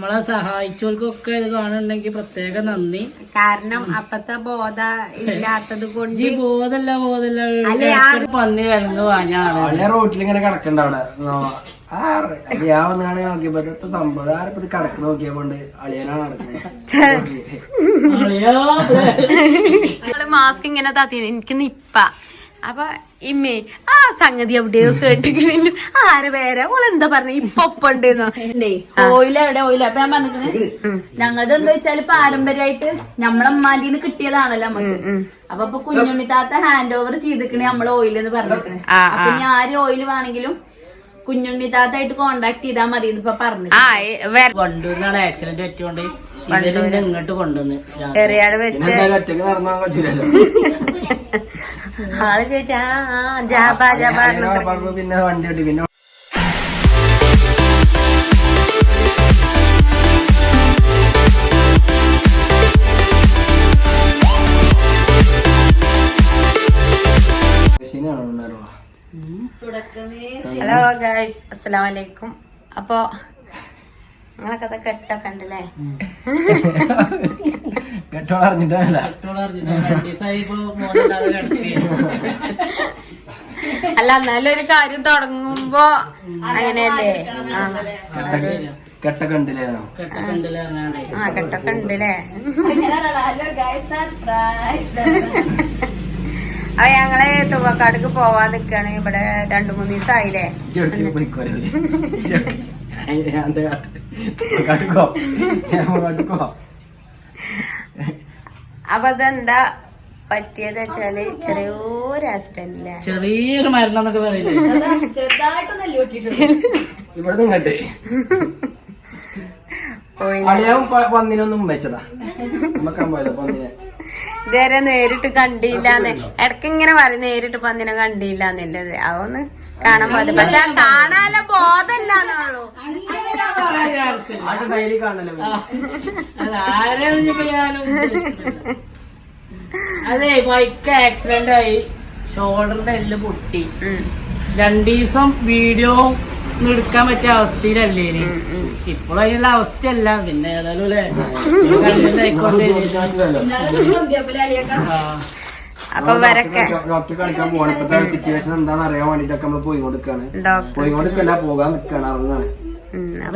നമ്മളെ സഹായിച്ചവർക്കൊക്കെ ഇത് കാണുന്നുണ്ടെങ്കിൽ പ്രത്യേക നന്ദി. കാരണം അപ്പത്തെ ബോധ ഇല്ലാത്തത് കൊണ്ട് ഈ ബോധല്ല ബോധല്ല അല്ലേ, പന്നി വിലങ്ങ് വാങ്ങാണ് റോട്ടിൽ ഇങ്ങനെ കിടക്കണ്ട അവിടെ? ഞാൻ വന്നാണ് നോക്കിയപ്പോ ഇതൊക്കെ സംഭവം. ആരപ്പത് കിടക്കണ നോക്കിയപ്പോണ്ട് അളിയനാണ് നടക്കുന്നത്. മാസ്ക് ഇങ്ങനെ താത്തി എനിക്ക് നിപ്പ അപ്പൊ ഇമ്മേ ആ സംഗതി എവിടെയോ കേട്ടിട്ടില്ല ആര് പേരെ ഓൾ എന്താ പറഞ്ഞ? ഇപ്പൊ ഒപ്പുണ്ട് ഓയിൽ എവിടെ? ഓയിൽ. അപ്പൊ ഞാൻ പറഞ്ഞിട്ട് ഞങ്ങളത് എന്താ വെച്ചാൽ പാരമ്പര്യമായിട്ട് നമ്മളമ്മാന്റിന്ന് കിട്ടിയതാണല്ലോ നമുക്ക് അപ്പൊ ഇപ്പൊ കുഞ്ഞുണ്ണി താത്ത ഹാൻഡ് ഓവർ ചെയ്തിക്കണേ നമ്മളെ ഓയിൽ എന്ന് പറഞ്ഞിരിക്കണേ. അപ്പൊ ഇനി ആര് ഓയിൽ വേണമെങ്കിലും കുഞ്ഞുണ്ണി താത്തായിട്ട് കോണ്ടാക്ട് ചെയ്താൽ മതി ഇപ്പൊ പറഞ്ഞു ആക്സിഡന്റ് പറ്റിയോണ്ട്. ഇവരെന്നെ ഇങ്ങോട്ട് കൊണ്ടുവന്ന് എറിയാട് വെച്ച് പിന്നെ എന്തായാലും ഒറ്റയ്ക്ക് നടന്നാൻ പറ്റൂലല്ലോ. ആൾ ചോദിച്ചാ ആ ജാബാ ജാബാ അളിയനെ പറഞ്ഞപ്പോ പിന്നെ വണ്ടി കിട്ടി പിന്നെ ഹലോ ഗായ്സ് അസ്സലാമലൈക്കും വലൈക്കും അപ്പൊ നിങ്ങളൊക്കെ അത് കെട്ടൊക്കെ ഉണ്ടല്ലേ കേട്ടോ അറിഞ്ഞിട്ടല്ല അല്ല എന്നാലും ഒരു കാര്യം തുടങ്ങുമ്പോ അങ്ങനെയല്ലേ? ആ കെട്ടൊക്കെ ഉണ്ടല്ലേ ആ കെട്ടൊക്കെ ഉണ്ടല്ലേ? അപ്പൊ ഞങ്ങൾ തുവക്കാടുക്ക് പോവാൻ നിക്കാണ്. ഇവിടെ രണ്ടു മൂന്ന് ദിവസമായില്ലേ കടുക്കോ? കാട്ടുക്കോ അപ്പൊ അതെന്താ പറ്റിയത് വെച്ചാൽ ചെറിയൊരു ആക്സിഡന്റില്ലേ ചെറിയൊരു മരണം എന്നൊക്കെ പറയില്ലേ ഇവിടെ നിങ്ങട്ടെ അളിയാവും പന്നിനൊന്നും വെച്ചതാ. നമ്മക്കാൻ പോയതാ പന്നിനെ. ഇതുവരെ നേരിട്ട് കണ്ടില്ലാന്ന് ഇടയ്ക്ക് ഇങ്ങനെ പറയും നേരിട്ട് പന്നിനെ കണ്ടില്ലാന്നുള്ളത് അതൊന്ന് കാണാൻ പോയത് പക്ഷെ ആ കാണാനുള്ള ബോധമില്ലാന്നുള്ളൂ അത് ബൈക്ക് ആക്സിഡന്റ് ആയി. ഷോൾഡറിന്റെ എല്ല് പൊട്ടി. രണ്ടീസം വീഡിയോ ഒന്നും എടുക്കാൻ പറ്റിയ അവസ്ഥയിലല്ലേ ഇനി? ഇപ്പോൾ അതിനുള്ള അവസ്ഥയല്ല. പിന്നെ ഏതായാലും അല്ലേ. അപ്പൊ വരക്കെ ഡോക്ടറെ കാണിക്കാൻ പോകണം ഇപ്പത്തെ സിറ്റുവേഷൻ എന്താന്ന് അറിയാൻ വേണ്ടിട്ടൊക്കെ നമ്മൾ പോയി കൊടുക്കാണ് പോയി കൊടുക്കല്ല പോകാൻ നിക്കാണ് ഇറങ്ങാണ്.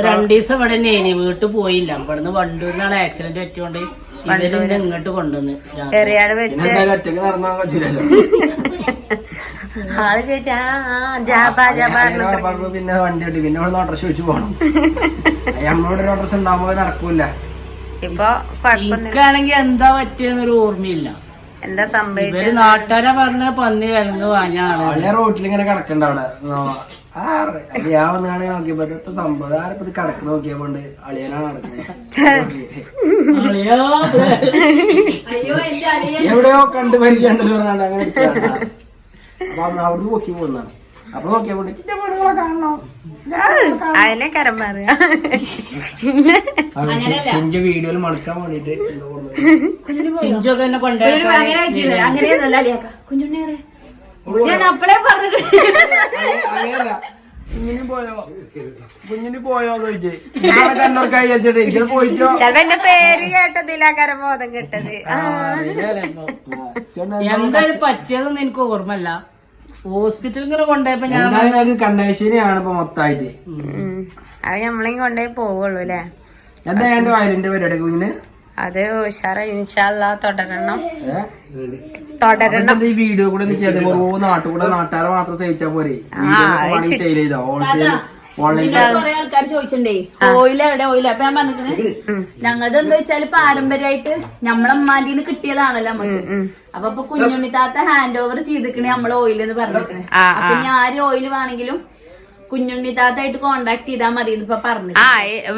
രണ്ടു ദിവസം ഇവിടെ വീട്ടിൽ പോയില്ല. ഇവിടുന്ന് വണ്ടൂരിനാണ് ആക്സിഡന്റ് പറ്റിയോണ്ട്. ഇവരെന്നെ ഇങ്ങോട്ട് കൊണ്ടുവന്ന്. ചെറിയാട് പിന്നെ വെച്ച്. ഒറ്റയ്ക്ക് നടന്നാൻ പറ്റൂലല്ലോ. ആൾ ചോദിച്ചാ ജാബാ ജാബാ പിന്നെ വണ്ടി കിട്ടി പിന്നെ ഇവിടെ ഓട്ടർഷ വെച്ച് പോകണം നമ്മളോട് ഓട്ടർഷ ഉണ്ടാകുമ്പോ നടക്കൂല. ഇപ്പൊ കുഴപ്പമൊന്നുമില്ല. എനിക്കാണെങ്കി എന്താ പറ്റിയെന്നൊരു ഓർമ്മയില്ല. എന്താ സംഭവിച്ചത്? നാട്ടുകാരെ പറഞ്ഞ പന്നി വിലങ്ങ് വാങ്ങാണ് അളിയ റോട്ടിൽ ഇങ്ങനെ കിടക്കണ്ട അവിടെ. ഞാൻ വന്നാണ് നോക്കിയപ്പോ ഇതൊക്കെ സംഭവം? ആരപ്പത് കിടക്കണ നോക്കിയപ്പോണ്ട് അളിയനാണ് നടക്കുന്നത് എവിടെയോ കണ്ട് പരിചയമുണ്ടല്ലോ പറഞ്ഞാണ്ട് അങ്ങനെ. അപ്പൊ അവിടുന്ന് പൊക്കി പോകുന്നതാണ് അപ്പൊ നോക്കിയാ "ഇന്റെ പെണ്ണുങ്ങളെ കാണണോ. അതിനെ കരം പറയാ. ചെഞ്ച വീഡിയോയിൽ മണക്കാൻ വേണ്ടിട്ട്. ചിഞ്ചൊക്കെ എന്നെ അങ്ങനെ അങ്ങനെയൊന്നല്ല കുഞ്ഞുണ്ണിയുടെ ഞാൻ അപ്പളേ പറഞ്ഞു കുഞ്ഞിന് പോയോ? കുഞ്ഞിന് പോയോ എന്ന് ചോദിച്ചേ. നാളെ കണ്ണൂർക്കായി വെച്ചിട്ട് ഇതിൽ പോയിട്ടോ? ചിലപ്പോ എന്റെ പേര് കേട്ടതില്ല കരം ബോധം കിട്ടത്. എന്തായാലും പറ്റിയതൊന്നും എനിക്ക് ഓർമ്മല്ല ഹോസ്പിറ്റലിൽ ഇങ്ങനെ കൊണ്ടുപോയപ്പോ ഞാൻ എന്തായാലും അത് കണ്ടേശ്ശേരിയാണ് ഇപ്പൊ മൊത്തമായിട്ട്. അത് നമ്മളെയും കൊണ്ടുപോയി പോവുള്ളൂ അല്ലേ? എന്താ എന്റെ വയലിന്റെ പരിപാടി കുഞ്ഞിന്? അത് ഉഷാറ ഇൻഷാല്ല തുടരണം. തുടരണം. ഈ വീഡിയോ കൂടെ നാട്ടുകൂടെ നാട്ടുകാരെ മാത്രം സേവിച്ചാ പോരെ? ചെയ്തോ? ഹോൾസെയിൽ കൊറേ ആൾക്കാർ ചോദിച്ചിട്ടുണ്ടേ ഓയിൽ എവിടെ ഓയിൽ അപ്പൊ ഞാൻ ഞങ്ങളത് എന്താ വെച്ചാൽ പാരമ്പര്യമായിട്ട് നമ്മളമ്മാന്റിന്ന് കിട്ടിയതാണല്ലോ നമുക്ക് അപ്പൊ ഇപ്പൊ കുഞ്ഞുണ്ണി താത്ത ഹാൻഡ് ഓവർ ചെയ്തിക്കണേ നമ്മളെ ഓയിൽ എന്ന് പറഞ്ഞിരിക്കണേ അപ്പൊ ഇനി ആര് ഓയിൽ വേണമെങ്കിലും കുഞ്ഞുണ്ണി താത്തായിട്ട് കോണ്ടാക്ട് ചെയ്താൽ മതി ഇപ്പൊ പറഞ്ഞു ആ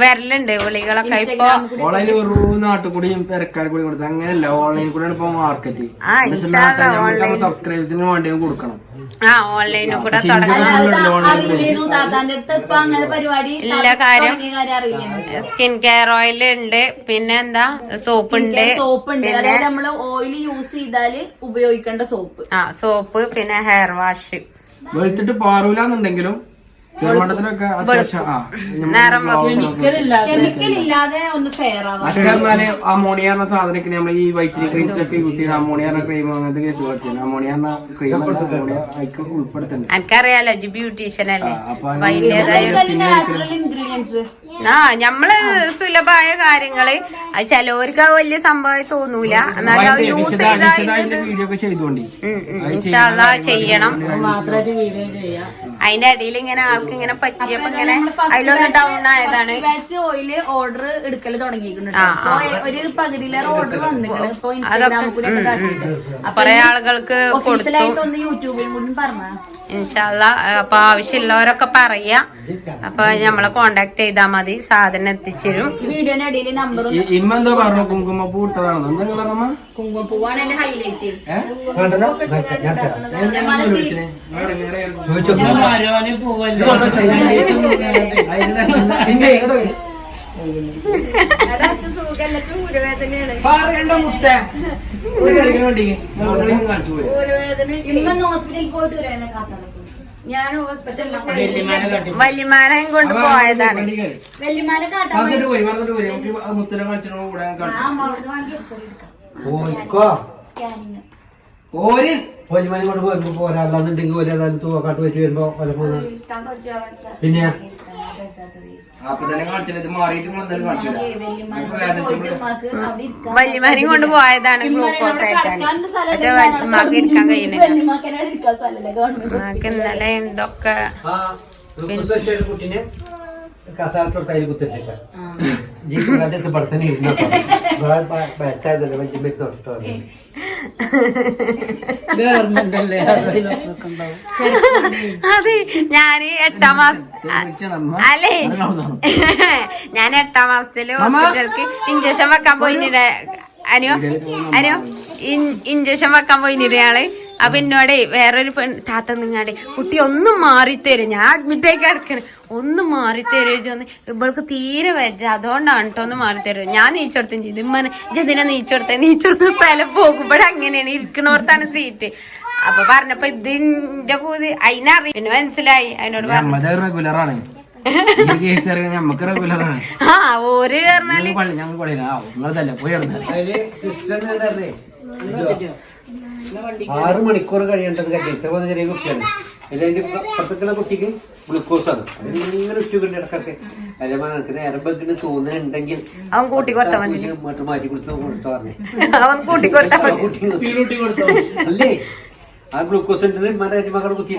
വരലുണ്ട് വിളികളൊക്കെ ഇപ്പൊ ഓൺലൈനിൽ വെറു നാട്ടു കൂടിയും പെരക്കാർ കൂടി കൊടുത്തത് അങ്ങനെയല്ല ഓൺലൈനിൽ കൂടെയാണ് ഇപ്പൊ മാർക്കറ്റ് ആ, ഇൻഷാല്ലാ, സബ്സ്ക്രൈബേഴ്സിന് വേണ്ടി കൊടുക്കണം. ആ ഓൺലൈനിൽ കൂടെ തുടങ്ങാം. അടുത്ത് ഇപ്പൊ അങ്ങനെ പരിപാടി ഇല്ല കാര്യം തുടങ്ങിയ സ്കിൻ കെയർ ഓയിൽ ഉണ്ട് പിന്നെ എന്താ സോപ്പ് ഉണ്ട് സോപ്പ് ഉണ്ട്. അതായത് നമ്മൾ ഓയിൽ യൂസ് ചെയ്താൽ ഉപയോഗിക്കേണ്ട സോപ്പ് ആ സോപ്പ് പിന്നെ ഹെയർ വാഷ് വെളുത്തിട്ട് പാറൂലെന്നുണ്ടെങ്കിലും ഒന്ന് ഫെയർ ആവാം പറഞ്ഞാൽ അമോണിയ എന്ന സാധനമൊക്കെ നമ്മൾ ഈ വൈറ്റിനി ക്രീംസിലൊക്കെ യൂസ് ചെയ്യുന്ന അമോണിയ ക്രീം അങ്ങനത്തെ കേസുകളൊക്കെ അമോണിയ എന്ന ക്രീം അമോണിയ അതിക്ക് ഉൾപ്പെടുത്തുന്നുണ്ട് എനിക്കറിയാലോ ജി ബ്യൂട്ടീഷ്യൻ അല്ലേ? ആ, നാച്ചുറൽ ഇൻഗ്രീഡിയൻസ് നമ്മൾ സുലഭമായ കാര്യങ്ങൾ. അത് ചിലവർക്ക് അത് വലിയ സംഭവമായി തോന്നൂല. എന്നാലും അത് യൂസ് ചെയ്താൽ ചെയ്യണം. മാത്രമായിട്ട് വീഡിയോ ചെയ്യാം. അതിന്റെ ഇടയിൽ ഇങ്ങനെ ആൾക്ക് ഇങ്ങനെ പറ്റിയപ്പോ ഇങ്ങനെ അതിലൊന്ന് ഡൗൺ ആയതാണ്. ബാച്ച് ഓയിൽ ഓർഡർ എടുക്കൽ തുടങ്ങിയിട്ടുണ്ട് അപ്പൊ ഒരു പകുതിയിലേറെ ഓർഡർ വന്നിട്ടുണ്ട് ഇപ്പൊ ഇൻസ്റ്റാഗ്രാമിൽ കൂടി ഒക്കെ കാട്ടിയിട്ട് ആളുകൾക്ക് ഒന്ന് യൂട്യൂബിലും കൂടി പറഞ്ഞ ഇൻഷാല്ല അപ്പൊ ആവശ്യമുള്ളവരൊക്കെ പറയാ. അപ്പൊ നമ്മളെ കോണ്ടാക്ട് ചെയ്താൽ മതി. സാധനം എത്തിച്ചേരും. വീഡിയോന്റെ അടിയിൽ നമ്പർ ഇമ്മ എന്തോ പറഞ്ഞു? കുങ്കുമപ്പൂ ഇട്ടതാണോ. എന്താ നിങ്ങളമ്മ കുങ്കുമപ്പൂവാണ് എന്റെ ഹൈലൈറ്റ് പോവല്ലോ? പറയണ്ട മുച്ച ഒരു കളിക്കാൻ വേണ്ടി കാണിച്ചു പോയി. ഇമ്മന്ന് ഹോസ്പിറ്റലിൽ പോയിട്ട് വരാനെ വല്യമാനെയും കൊണ്ട് പോയതാണ്. വെല്ലിമാനെ കാട്ടാൻ മുത്തിനെ കൂടെ സ്കാനിങ് ഓര് പോലിമണി കൊണ്ട് പോരുമ്പോ പോരാ അല്ലാന്നുണ്ടെങ്കിൽ ഒരു ഏതായാലും തൂക്കാട്ട് വെച്ച് വരുമ്പോ പല പോകുന്ന പിന്നെ വല്യമാനെയും കൊണ്ട് പോയതാണ് ഗ്ലൂക്കോസ് ആയിട്ടാണ് ഇരിക്കാൻ കഴിയുന്നില്ല ഇന്നലെ എന്തൊക്കെ ആ ഗ്ലൂക്കോസ് വെച്ച ഒരു കുട്ടീനെ കസാലത്തോട് തൈര് കുത്തിച്ചിട്ട് ജീപ്പിന്റെ അടുത്ത് പടത്തന്നെ ഇരുന്നോ വയസ്സായതല്ലേ വലിയ തൊട്ടോ അത് ഞാൻ എട്ടാം മാസം അല്ലേ? ഞാൻ എട്ടാം മാസത്തിൽ ഹോസ്പിറ്റലിലേക്ക് ഇഞ്ചക്ഷൻ വെക്കാൻ പോയിട്ടുണ്ട് അനു അനു ഇഞ്ചക്ഷൻ വെക്കാൻ പോയിട്ടുണ്ട് ആൾ. അപ്പൊ എന്നോടേ വേറൊരു പെൺ താത്ത നിങ്ങടെ കുട്ടി ഒന്ന് മാറിത്തരും. ഞാൻ അഡ്മിറ്റ് ആയി കിടക്കണേ. ഒന്ന് മാറിത്തരുമോ ചോന്ന് ഇവൾക്ക് തീരെ വരച്ച അതുകൊണ്ടാണ് കേട്ടോ ഒന്ന് മാറിത്തരുമോ ഞാൻ നീച്ചെടുത്തും ചെയ്തു. ഇമ്മനെ ജതിനെ നീച്ചെടുത്ത നീച്ചെടുത്ത സ്ഥലം പോകുമ്പോഴേ അങ്ങനെയാണ്. ഇരിക്കണോർത്താണ് സീറ്റ് അപ്പൊ പറഞ്ഞപ്പോ ഇതിന്റെ പൂതി അതിനറി പിന്നെ മനസ്സിലായി. അതിനോട് അറിയാൻ നമുക്ക് റെഗുലറാണ് ആ ഓര് പറഞ്ഞാൽ ആറ് മണിക്കൂർ കഴിയേണ്ടത് കഴിഞ്ഞ ഇത്ര പോലെ ചെറിയ കുട്ടിയാണ്. അതിന്റെ പുറത്തേക്കുള്ള കുട്ടിക്ക് ഗ്ലൂക്കോസ് ആണ്. അതിങ്ങനെ ഉറ്റുകൊണ്ട് ഇടക്കൊക്കെ അല്ലെ എനിക്ക് നേരം വെക്കിന് തോന്നുന്നുണ്ടെങ്കിൽ അവൻ കൂട്ടി കൊടുത്താ മതി. മാറ്റി കൊടുത്ത് കൊടുത്തു പറഞ്ഞു അവൻ കൂട്ടി കൊടുത്താ മതി. സ്പീഡ് കൂട്ടി കൊടുത്തോ അല്ലേ? ആ ഗ്ലൂക്കോസിന്റെ മകളുടെ കുത്തി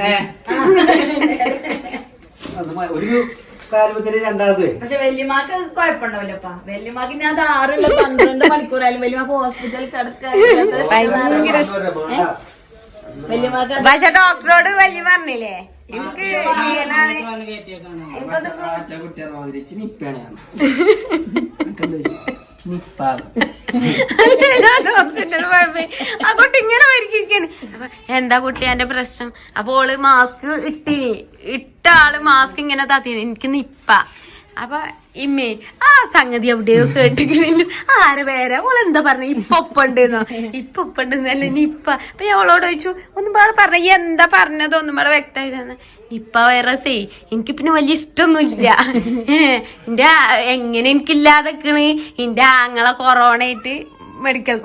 അത് മ- ഒരു കാര്യത്തിന് രണ്ടാമത്. പക്ഷെ വല്യമാക്ക് കുഴപ്പമുണ്ടാവില്ലപ്പാ വല്യമാക്ക് ഞാൻ അത് ആറുള്ള പന്ത്രണ്ട് മണിക്കൂറായാലും വല്യമാക്ക് ഹോസ്പിറ്റലിൽ കിടക്കുക പക്ഷെ ഡോക്ടറോട് വലിയ പറഞ്ഞില്ലേ? എനിക്ക് ക്ഷീണാണ്. ഹോസ്പിറ്റലിൽ പോയപ്പോ ആ കുട്ടി ഇങ്ങനെ വരിക്കാണ് അപ്പൊ എന്താ കുട്ടി എന്റെ പ്രശ്നം? അപ്പൊ ഓൾ മാസ്ക് ഇട്ടിനി. ഇട്ട ആൾ മാസ്ക് ഇങ്ങനെ താത്തിന്. എനിക്ക് നിപ്പ. അപ്പൊ ഇമ്മേ ആ സംഗതി എവിടെയോ കേട്ടിട്ടില്ല ആരെ വേറെ? ഓൾ എന്താ പറഞ്ഞ? ഇപ്പൊ ഒപ്പുണ്ടെന്നോ ഇപ്പൊ ഒപ്പുണ്ടെന്നല്ല നിപ്പ. അപ്പൊ അവളോട് ചോദിച്ചു ഒന്നും പാടെ പറഞ്ഞ "ഈ എന്താ പറഞ്ഞത്? ഒന്നും പാടെ വ്യക്തമായി തന്നെ നിപ്പ വൈറസേ എനിക്ക് പിന്നെ വലിയ ഇഷ്ടമൊന്നുമില്ല. എന്റെ എങ്ങനെ എനിക്കില്ലാതെ നിക്കണ് എന്റെ ആങ്ങളെ കൊറോണ ആയിട്ട് മെഡിക്കൽ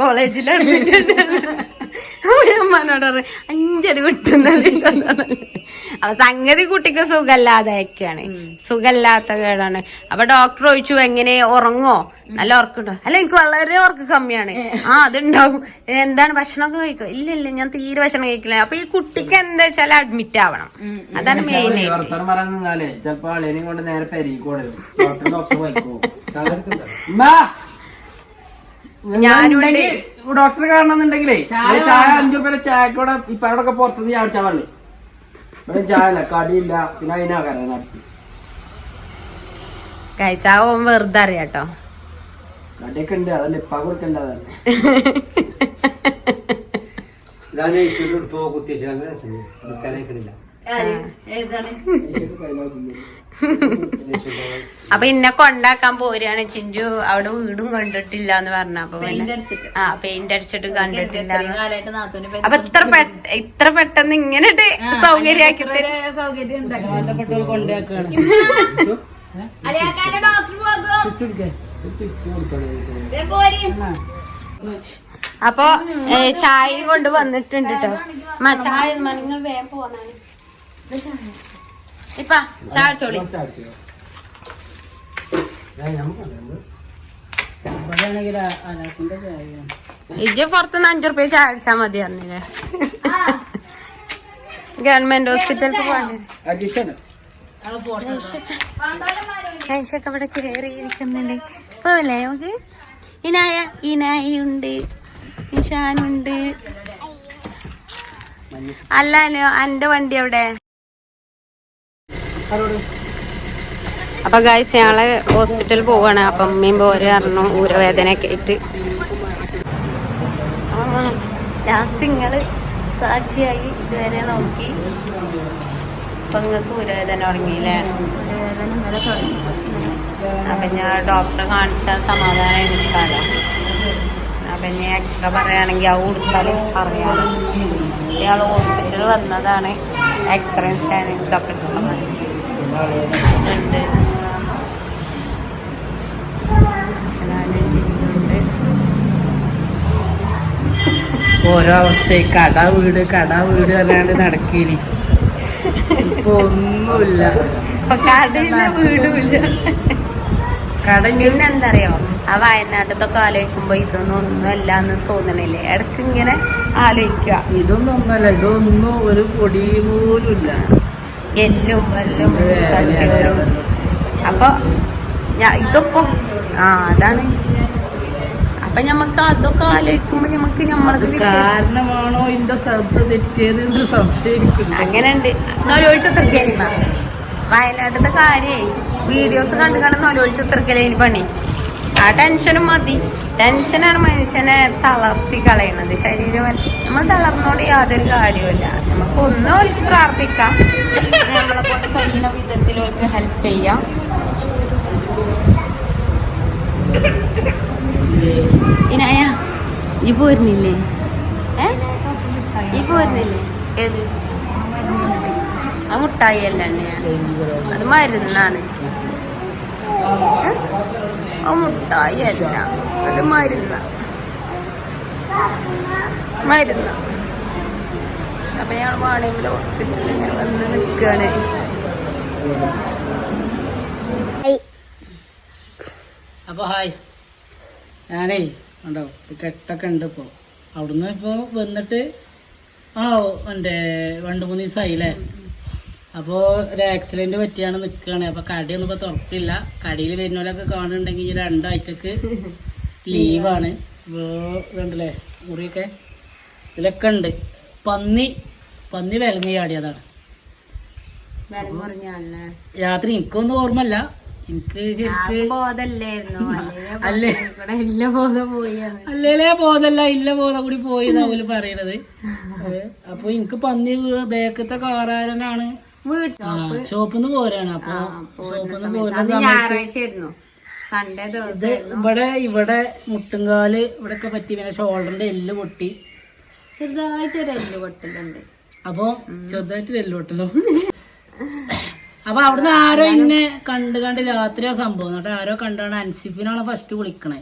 എടുത്തിട്ടുണ്ട് അമ്മനോട് പറഞ്ഞു അഞ്ചടി വിട്ടുന്നല്ലേ സംഗതി കുട്ടിക്ക് സുഖമില്ലാതെയൊക്കെയാണ് സുഖല്ലാത്ത കേടാണ്. അപ്പൊ ഡോക്ടർ ചോദിച്ചു എങ്ങനെ? ഉറങ്ങോ? നല്ല ഉറക്കുണ്ടോ അല്ല എനിക്ക് വളരെ ഉറക്കം കമ്മിയാണ്. ആ അതുണ്ടാവും. എന്താണ് ഭക്ഷണമൊക്കെ കഴിക്കോ? ഇല്ല ഇല്ല ഞാൻ തീരെ ഭക്ഷണം കഴിക്കില്ല. അപ്പൊ ഈ കുട്ടിക്ക് എന്താ വെച്ചാൽ അഡ്മിറ്റ് ആവണം. അതാണ് മെയിൻ ആയിട്ട്. വർത്തമാനം പറയാൻ നിന്നാലേ ചെലപ്പോ ആളേനെയും കൊണ്ട് നേരെ പെരിക്കോടെ ഡോക്ടർ ഡോക്ടർ വായിക്കോ ഞാനുണ്ട്. ഡോക്ടറെ കാണണമെന്നുണ്ടെങ്കിലേ ചായ അഞ്ചു രൂപ ചായക്കൂടെ ഇപ്പൊ അവിടെ പുറത്തുനിന്ന് ചാടിച്ചാ പറഞ്ഞു. ഇവിടെ ചായ ഇല്ല കടിയില്ല പിന്നെ അതിനാകാരം നടത്തി കഴിച്ചാവും വെറുതെ അറിയാട്ടോ. കടിയൊക്കെ ഉണ്ട് അതല്ല ഇപ്പ കൊടുക്കണ്ട അതന്നെ ഞാൻ കുത്തിച്ചു നല്ല രസം എടുക്കാനായിക്കണില്ല. ഏതാണ്? അപ്പൊ ഇന്നെ കൊണ്ടാക്കാൻ പോരാണ് ചിഞ്ചു അവിടെ വീടും കണ്ടിട്ടില്ല എന്ന് പറഞ്ഞ അപ്പൊ പെയിന്റ് അടിച്ചിട്ട് ആ പെയിന്റ് അടിച്ചിട്ട് കണ്ടിട്ടില്ല അപ്പൊ ഇത്ര ഇത്ര പെട്ടെന്ന് ഇങ്ങനെ സൗകര്യമാക്കി സൗകര്യം. അപ്പൊ ചായ കൊണ്ട് വന്നിട്ടുണ്ട് കേട്ടോ ചായ നിങ്ങൾ വേഗം പോന്നാണ് ചായ ചോളി ഇവിടെയാണെങ്കിൽ അനാക്കിന്റെ ചായയാണ് ഇജ്ജ് പുറത്തുനിന്ന് അഞ്ചു റുപ്യ ചായ അടിച്ചാ മതി അറിഞ്ഞില്ലേ ഗവൺമെന്റ് ഹോസ്പിറ്റലിൽ കഴിച്ചൊക്കെ ഇവിടെ കയറിയിരിക്കുന്നുണ്ട് പോലെ നമുക്ക്? ഇനായ ഇനായുണ്ട് നിഷാനുണ്ട്. അല്ലല്ലോ എന്റെ വണ്ടി എവിടെ? അപ്പൊ ഗായ്സ് ഞങ്ങൾ ഹോസ്പിറ്റലിൽ പോവാണ്. അപ്പം അമ്മയും പോരെ അറിഞ്ഞു ഊരവേദനയൊക്കെ ആയിട്ട്. ലാസ്റ്റ് നിങ്ങൾ സാക്ഷിയായി ഇതുവരെ നോക്കി. അപ്പൊ നിങ്ങക്ക് ഊരവേദന തുടങ്ങിയില്ലേ? അപ്പൊ ഞാൻ ഡോക്ടറെ കാണിച്ചാൽ സമാധാനം എടുക്കാലോ അപ്പൊ ഇനി എക്സ്ട്രാ പറയുകയാണെങ്കിൽ ആ കൊടുത്താലും പറയാം ഇയാൾ ഹോസ്പിറ്റലിൽ വന്നതാണ്. എക്സ്റേ സ്കാനിങ് ഇതൊക്കെ എടുക്കണം ഉണ്ട്. ഓരോ അവസ്ഥയും കട വീട് കട വീട് പറഞ്ഞാണ്ട് നടക്കേനി. ഇപ്പൊ ഒന്നുമില്ല. കട ആ വയനാട്ടിലൊക്കെ ആലോചിക്കുമ്പോ ഇതൊന്നും ഒന്നും അല്ലാന്ന് തോന്നണില്ലേ? ഇടയ്ക്ക് ഇങ്ങനെ ആലോചിക്കുക. ഇതൊന്നും ഒന്നല്ല ഇതൊന്നും ഒരു പൊടി പോലും ഇല്ല എല്ലും എല്ലും. അപ്പൊ ഇതൊക്കെ ആ അതാണ്. അപ്പൊ ഞമ്മക്ക് അതൊക്കെ ആലോചിക്കുമ്പോ ഞമ്മക്ക് ഞമ്മളത് കാരണമാണോ ഇന്റെ ശ്രദ്ധ തെറ്റിയത് എന്ന് സംശയിക്കുന്നു അങ്ങനെ ഉണ്ട് നൊലോഴിച്ചു തീർക്കലിപ്പ വയനാട്ടിലത്തെ കാര്യേ വീഡിയോസ് കണ്ടു കണ്ട് നൊലോഴിച്ചു തീർക്കലേനി പണി. ആ ടെൻഷനും മതി. ടെൻഷനാണ് മനുഷ്യനെ തളർത്തി കളയുന്നത് ശരീരം നമ്മൾ തളർന്നോണ്ട് യാതൊരു കാര്യമില്ല നമുക്ക് ഒന്നും അവർക്ക് പ്രാർത്ഥിക്കാം. നമ്മളെ കൊണ്ട് കഴിയുന്ന വിധത്തിൽ അവർക്ക് ഹെൽപ്പ് ചെയ്യാം. ഇനായ ഈ പോരുന്നില്ലേ? ഏ? ഈ പോരുന്നില്ലേ? ഏത്? ആ മുട്ടായി അല്ല അത് മരുന്നാണ്? ആ മുട്ടായി അല്ല അത് മരുന്ന. മരുന്ന. അപ്പൊ ഞങ്ങൾ വാണിയമ്പല ഹോസ്പിറ്റലിൽ ഇങ്ങനെ വന്ന് നിൽക്കുകയാണ് അപ്പൊ ഹായ്. ഞാനേ ഉണ്ടോ കെട്ടൊക്കെ ഉണ്ട് ഇപ്പൊ. അവിടുന്ന് ഇപ്പൊ വന്നിട്ട് ആ എന്റെ രണ്ട് മൂന്ന് ദിവസമായില്ലേ അപ്പോൾ ഒരു ആക്സിഡന്റ് പറ്റിയാണ് നിൽക്കുകയാണ് അപ്പോൾ കടയൊന്നും ഇപ്പോൾ തുറക്കില്ല. കടയിൽ വരുന്നവരൊക്കെ കാണുന്നുണ്ടെങ്കിൽ ഈ രണ്ടാഴ്ചക്ക് ലീവാണ് ഇപ്പോൾ ഇതുണ്ടല്ലേ? മുറിയൊക്കെ? ഇതിലൊക്കെ ഉണ്ട്. പന്നി പന്നി വിലങ്ങി മുറിഞ്ഞാണല്ലേ രാത്രി എനിക്കൊന്നും ഓർമ്മല്ല എനിക്ക് അല്ലേലേ ബോധല്ല ഇല്ല ബോധം കൂടി പോയി അവർ പറയണത്. ഏ, അപ്പൊ എനിക്ക് പന്നി ബേക്കത്തെ കാറാരനാണ് നിന്ന് പോരാണ്. അപ്പൊ ഷോപ്പിന്ന് പോരുന്നു സൺഡേ ഇത് ദിവസം ഇവിടെ ഇവിടെ മുട്ടുംകാൽ ഇവിടെ ഒക്കെ പറ്റി. പിന്നെ ഷോൾഡറിന്റെ എല്ല് പൊട്ടി. ചെറുതായിട്ടൊരു എല്ല് പൊട്ടലുണ്ട്. അപ്പൊ ചെറുതായിട്ട് എല്ല് പൊട്ടലോ. അപ്പൊ അവിടുന്ന് ആരോ ഇന്നെ കണ്ട് കണ്ട് രാത്രിയാ സംഭവം. എന്നിട്ട് ആരോ കണ്ടാണ് അൻസിഫിനാണ് ഫസ്റ്റ് വിളിക്കണേ.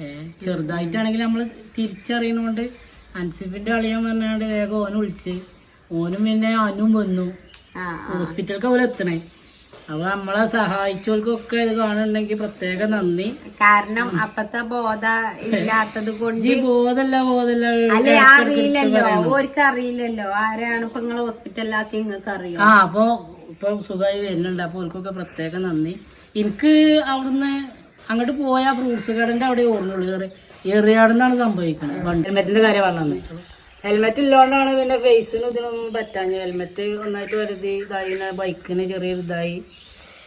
ഏ ചെറുതായിട്ടാണെങ്കിൽ നമ്മൾ തിരിച്ചറിയുന്നോണ്ട് അൻസിഫിന്റെ അളിയൻ പറഞ്ഞാണ്ട് വേഗം ഓന് വിളിച്ച്. ഓനും പിന്നെ അനും വന്നു. ആ ഹോസ്പിറ്റലിലേക്ക് അവർ എത്തണേ. അപ്പൊ നമ്മളെ സഹായിച്ചവർക്കൊക്കെ ഇത് കാണുന്നുണ്ടെങ്കിൽ പ്രത്യേക നന്ദി. കാരണം അപ്പത്തെ ബോധ ഇല്ലാത്തത് കൊണ്ട് ബോധല്ല ബോധല്ല. അല്ലെ അറിയില്ലല്ലോ. ഓർക്ക് അറിയില്ലല്ലോ ആരാണ് ഇപ്പൊ നിങ്ങളെ ഹോസ്പിറ്റലിലാക്കി നിങ്ങൾക്ക് അറിയാം ആ അപ്പൊ ഇപ്പൊ സുഖമായി വരുന്നുണ്ട്. അപ്പൊ അവർക്കൊക്കെ പ്രത്യേക നന്ദി. എനിക്ക് അവിടുന്ന് അങ്ങോട്ട് പോയ ഫ്രൂട്ട്സ് കടന്റെ അവിടെ ഓർമ്മയുള്ളൂ. എറിയാടുന്നാണ് സംഭവിക്കുന്നത് ഹെൽമെറ്റിന്റെ കാര്യം പറഞ്ഞത് ഹെൽമെറ്റ് ഇല്ലാണ്ടാണ് പിന്നെ ഫേസിന് ഇതിനൊന്നും പറ്റാഞ്ഞ ഹെൽമെറ്റ് ഒന്നായിട്ട് വരുതി ഇതായി ബൈക്കിന് ചെറിയൊരു ഇതായി.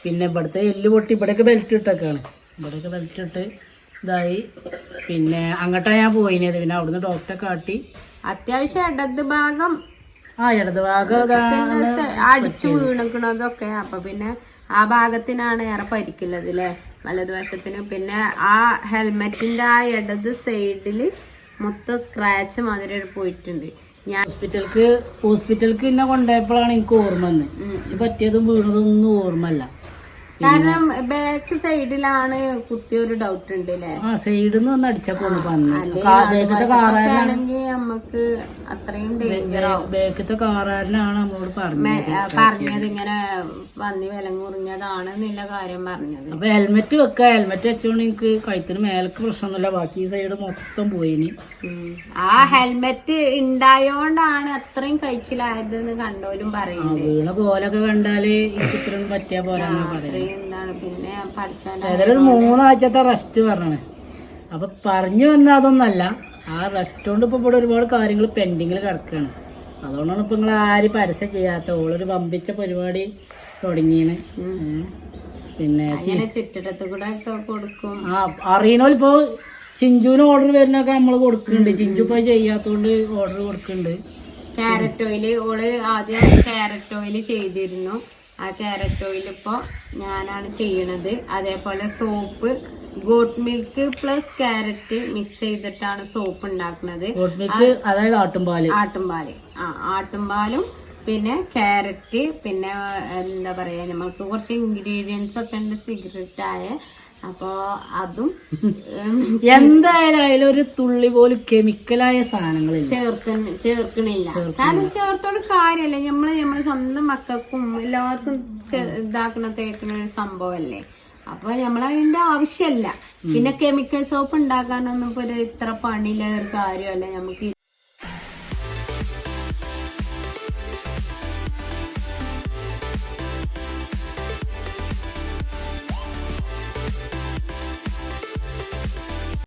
പിന്നെ ഇവിടുത്തെ എല്ല് പൊട്ടി ഇവിടെയൊക്കെ ബെൽറ്റ് ഇട്ടൊക്കെയാണ് ഇവിടെയൊക്കെ ബെൽറ്റ് ഇട്ട് ഇതായി. പിന്നെ അങ്ങോട്ടാണ് ഞാൻ പോയിനത്. പിന്നെ അവിടുന്ന് ഡോക്ടറെ കാട്ടി. അത്യാവശ്യം ഇടത് ഭാഗം ആ ഇടത് ഭാഗം അടിച്ചു വീണക്കണതൊക്കെ. അപ്പൊ പിന്നെ ആ ഭാഗത്തിനാണ് ഏറെ പരിക്കുള്ളത് അല്ലേ വലതുവശത്തിന്. പിന്നെ ആ ഹെൽമെറ്റിന്റെ ആ ഇടത് സൈഡിൽ മൊത്തം സ്ക്രാച്ച് മാതിരി പോയിട്ടുണ്ട്. ഞാൻ ഹോസ്പിറ്റലിക്ക് ഹോസ്പിറ്റലിക്ക് എന്നെ കൊണ്ടുപോയപ്പോഴാണ് എനിക്ക് ഓർമ്മ വന്നത്. പറ്റിയതും വീണതൊന്നും ഓർമ്മല്ല കാരണം ബാക്ക് സൈഡിലാണ് കുത്തിയൊരു ഡൗട്ട് ഉണ്ട് അല്ലേ ആ സൈഡിൽ നിന്ന് വന്ന്. ഒന്ന് പറഞ്ഞു ബേക്കത്തെ ഒക്കെ കാറാരനാണ് ആണെങ്കിൽ നമുക്ക് അത്രയും ഡേഞ്ചർ ആവും. ബേക്കത്തെ കാറാരനാണ് നമ്മളോട് പറഞ്ഞത്? ആ, പറഞ്ഞത് ഇങ്ങനെ പന്നി വില കുറിഞ്ഞതാണ് എന്നുള്ള കാര്യം പറഞ്ഞത്. അപ്പൊ ഹെൽമെറ്റ് വെക്ക. ഹെൽമെറ്റ് വെച്ചോണ്ട് എനിക്ക് കഴുത്തിന് മേലക്ക് പ്രശ്നമൊന്നുമില്ല. ബാക്കി സൈഡ് മൊത്തം പോയിനി. ആ ഹെൽമെറ്റ് ഉണ്ടായോണ്ടാണ് അത്രയും കഴിച്ചിലായതെന്ന് കണ്ടോലും പറയുന്നത് വീണ കോലൊക്കെ കണ്ടാൽ എനിക്ക് ഇത്രയൊന്നും പറ്റിയ പോലെ പറയുന്നത് പിന്നെ ഏതായാലും ഒരു മൂന്നാഴ്ചത്തെ റെസ്റ്റ് പറഞ്ഞേ അപ്പൊ പറഞ്ഞു വന്ന അതൊന്നല്ല. ആ റെസ്റ്റ് കൊണ്ട് ഇപ്പൊ ഇവിടെ ഒരുപാട് കാര്യങ്ങൾ പെൻഡിങ്ങിൽ കിടക്കുകയാണ് അതുകൊണ്ടാണ് ഇപ്പൊ നിങ്ങൾ ആരും പരസ്യം ചെയ്യാത്ത. ഓളൊരു വമ്പിച്ച പരിപാടി തുടങ്ങിയാണ് പിന്നെ ചി- ഇങ്ങനെ ചുറ്റിടത്ത് കൂടെ കൊടുക്കും. ആ അറിയണോ ഇപ്പൊ ചിഞ്ചുവിന് ഓർഡർ വരുന്നൊക്കെ നമ്മൾ കൊടുക്കുന്നുണ്ട്. ചിഞ്ചു ഇപ്പൊ ചെയ്യാത്തോണ്ട് ഓർഡർ കൊടുക്കുന്നുണ്ട്. ക്യാരറ്റ് ഓയിൽ ഓൾ ആദ്യം ക്യാരറ്റ് ഓയിൽ ചെയ്തിരുന്നു. ആ ക്യാരറ്റ് ഓയിൽ ഇപ്പോൾ ഞാനാണ് ചെയ്യണത്. അതേപോലെ soap goat milk plus carrot mix ചെയ്തിട്ടാണ് സോപ്പ് ഉണ്ടാക്കുന്നത്. അതായത് ആട്ടുംപാൽ. ആട്ടുംപാൽ. ആ ആട്ടുംപാലും പിന്നെ ക്യാരറ്റ് പിന്നെ എന്താ പറയുക നമ്മൾക്ക് കുറച്ച് ഇൻഗ്രീഡിയൻസ് ഒക്കെ ഉണ്ട് സിഗരറ്റ് ആയ അപ്പോ അതും എന്തായാലും അതിലൊരു തുള്ളി പോലും കെമിക്കലായ സാധനങ്ങൾ ചേർത്ത് ചേർക്കണില്ല. കാരണം ചേർത്തോണ്ട് കാര്യമല്ല നമ്മൾ നമ്മളെ സ്വന്തം മക്കൾക്കും എല്ലാവർക്കും ഇതാക്കണ തേക്കണ ഒരു സംഭവല്ലേ. അപ്പൊ നമ്മളതിന്റെ ആവശ്യമല്ല പിന്നെ കെമിക്കൽ സോപ്പ് ഉണ്ടാക്കാനൊന്നും ഇപ്പൊ ഒരു ഇത്ര പണിയില്ല ഒരു കാര്യമല്ല നമുക്ക്